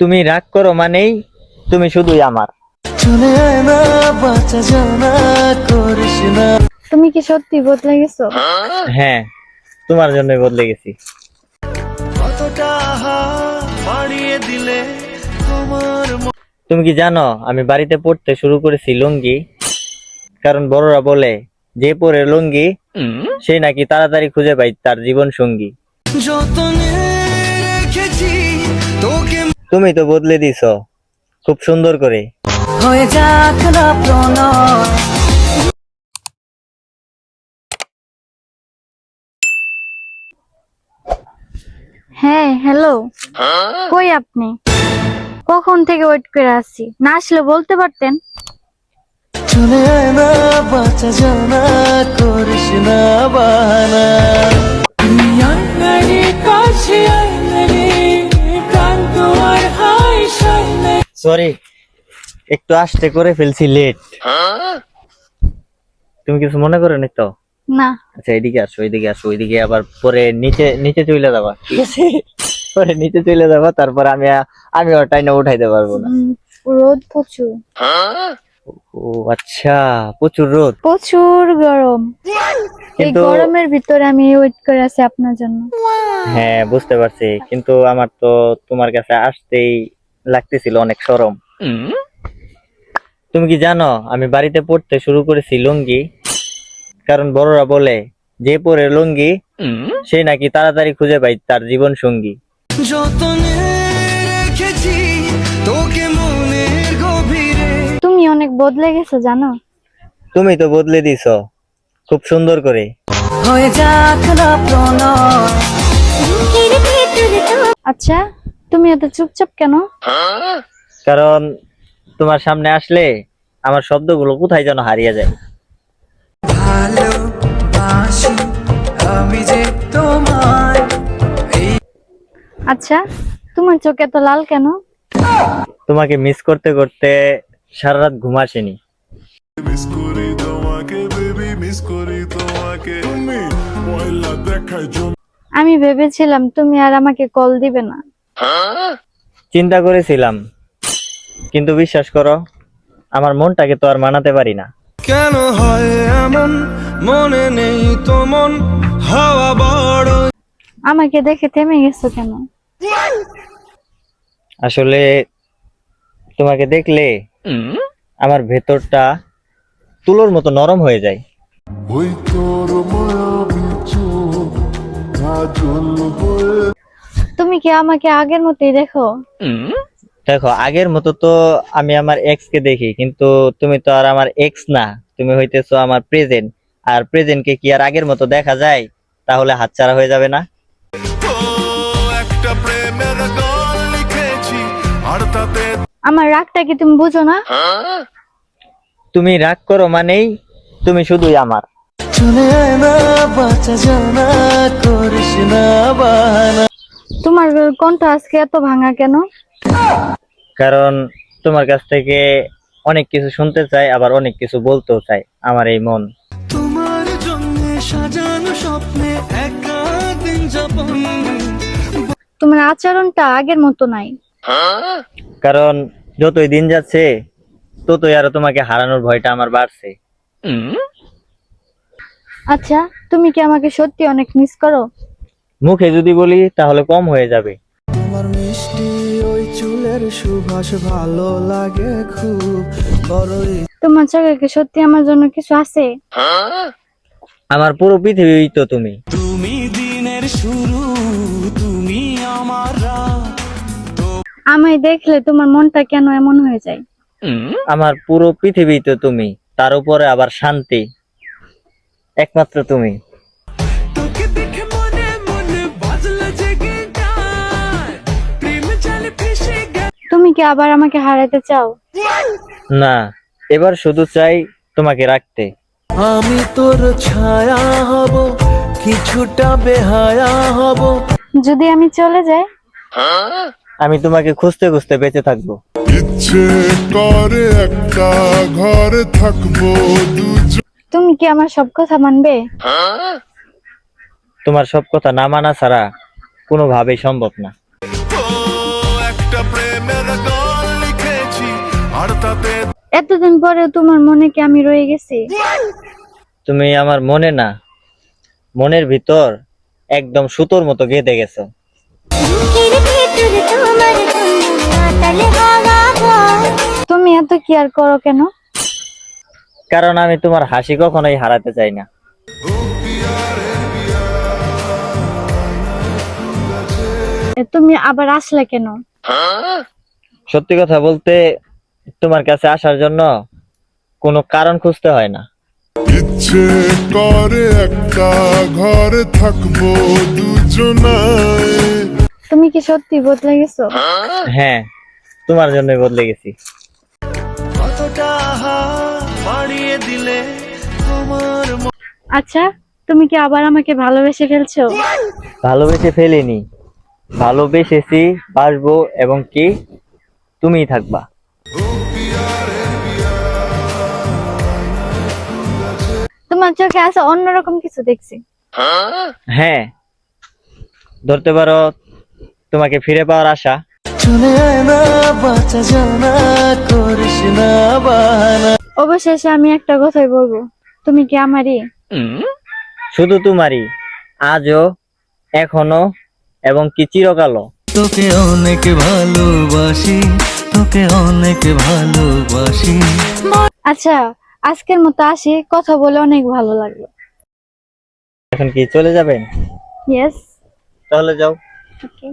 তুমি রাগ করো মানেই তুমি শুধুই আমার। তুমি কি সত্যি বদলে গেছো? হ্যাঁ তোমার জন্যই বদলে গেছি। কতটা হাত বাড়িয়ে দিলে তোমার তুমি কি জানো আমি বাড়িতে পড়তে শুরু করেছি লুঙ্গি। কারণ বড়রা বলে যে পরে লুঙ্গি সেই নাকি তাড়াতাড়ি খুঁজে পাই তার জীবন সঙ্গী যতনে রেখেছি তোকে তুমি তো বদলে দিছ। খুব সুন্দর করে। হয়ে যাক না প্রণয়। হ্যাঁ হ্যালো কই আপনি? কখন থেকে ওয়েট করে আসছি না আসলে বলতে পারতেন। চলে না বাঁচা জানা করিস না বাহানা। সরি একটু আসতে করে ফেলছি লেট তুমি কিছু মনে করো নি তো? না। আচ্ছা এদিকে আসো এদিকে আসো ওইদিকে আবার পরে নিচে নিচে চলে যাবা। ঠিক আছে পরে নিচে চলে যাবা তারপর আমি আমি ওটাই না উঠাইতে পারব না। রোদ প্রচুর। ও আচ্ছা প্রচুর রোদ। প্রচুর গরম। এই গরমের ভিতরে আমি ওয়েট করে আছি আপনার জন্য। হ্যাঁ বুঝতে পারছি। কিন্তু আমার তো তোমার কাছে আসতেই লাগতেছিল অনেক সরম। তুমি কি জানো আমি বাড়িতে পড়তে শুরু করেছি লুঙ্গি। কারণ বড়রা বলে যে পরে লুঙ্গি সে নাকি তাড়াতাড়ি খুঁজে পাই তার জীবন সঙ্গী তুমি অনেক বদলে গেছো জানো? তুমি তো বদলে দিছ খুব সুন্দর করে। হয়ে আচ্ছা তুমি এত চুপচাপ কেন? কারণ তোমার সামনে আসলে আমার শব্দগুলো কোথায় যেন হারিয়ে যায়। আমি যে তোমায় আচ্ছা তোমার চোখ এত লাল কেন? তোমাকে মিস করতে করতে সারা রাত ঘুম আসেনি। মিস করি তোমাকে বেবি মিস করি তোমাকে। তুমি ময়লা দেখায় জমি আমি ভেবেছিলাম তুমি আর আমাকে কল দিবে না। চিন্তা করেছিলাম। কিন্তু বিশ্বাস করো আমার মনটাকে তো আর মানাতে পারি না। কেন হয় এমন? মনে নেই তো মন। হাওয়া বড়। আমাকে দেখে থেমে গেছো কেন? আসলে তোমাকে দেখলে আমার ভেতরটা তুলোর মতো নরম হয়ে যায়। ওই তোর মায়াবী চোখ কাজল হয়ে তুমি কি আমাকে আগের মতোই দেখো? দেখো আগের মতো তো আমি আমার এক্স কে দেখি কিন্তু তুমি তো আর আমার এক্স না। তুমি হইতেছো আমার প্রেজেন্ট আর প্রেজেন্ট কে কি আর আগের মতো দেখা যায়? তাহলে হাতছাড়া হয়ে যাবে না। আমার রাগটা কি তুমি বুঝো না? তুমি রাগ করো মানেই তুমি শুধুই আমার। চলে না বাঁচা জানা করিস না বাহানা। তোমার কণ্ঠ আজকে এত ভাঙা কেন? কারণ তোমার কাছ থেকে অনেক কিছু শুনতে চাই আবার অনেক কিছু বলতেও চাই আমার এই মন। তোমার জন্য সাজানো স্বপ্নে একা দিন যাপন। তোমার আচরণটা আগের মতো নাই। কারণ যতই দিন যাচ্ছে ততই আরও তোমাকে হারানোর ভয়টা আমার বাড়ছে। আচ্ছা তুমি কি আমাকে সত্যি অনেক মিস করো? মুখে যদি বলি তাহলে কম হয়ে যাবে। আমার মিষ্টি ওই চুলের সুবাস ভালো লাগে খুব। বড়ই তোমার চোখে কি সত্যি আমার জন্য কিছু আছে? আমার পুরো পৃথিবী তো তুমি। তুমি দিনের শুরু তুমি আমার রাত। আমায় দেখলে তোমার মনটা কেন এমন হয়ে যায়? আমার পুরো পৃথিবী তো তুমি তার উপরে আবার শান্তি। একমাত্র তুমি। কি আবার আমাকে হারাতে চাও? না এবার শুধু চাই তোমাকে রাখতে। আমি তোর ছায়া হব কিছুটা বেহায়া হব। যদি আমি চলে যাই? আমি তোমাকে খুঁজতে খুঁজতে বেঁচে থাকব। ইচ্ছে করে একটা ঘরে থাকব দুজন তুমি কি আমার সব কথা মানবে? তোমার সব কথা না মানা ছাড়া কোনোভাবেই সম্ভব না। এতদিন পরে তোমার মনে কি আমি রয়ে গেছি? তুমি আমার মনে না মনের ভিতর একদম সুতোর মতো গেঁথে গেছো। তুমি এত কেয়ার করো কেন? কারণ আমি তোমার হাসি কখনোই হারাতে চাই না। তুমি আবার আসলে কেন? সত্যি কথা বলতে তোমার কাছে আসার জন্য কোনো কারণ খুঁজতে হয় না। ইচ্ছে করে একটা ঘরে থাকব দুজনায়। তুমি কি সত্যি বদলে গেছো? হ্যাঁ তোমার জন্যই বদলে গেছি। আচ্ছা তুমি কি আবার আমাকে ভালোবেসে ফেলছো? ভালোবেসে ফেলিনি। ভালোবেসেছি বাসবো এবং কি? তুমিই থাকবা। তোমার চোখে আছে অন্যরকম কিছু দেখছি। হ্যাঁ ধরতে পারো তোমাকে ফিরে পাওয়ার আশা। অবশেষে আমি একটা কথাই বলব তুমি কি আমারই? শুধু তোমারই আজও এখনও এবং কি চিরকালও। তোকে অনেক ভালোবাসি তোকে অনেক ভালোবাসি। আচ্ছা আজকের মতো আসি কথা বলে অনেক ভালো লাগল। এখন কি চলে যাবেন? ইয়েস তাহলে যাও। ওকে.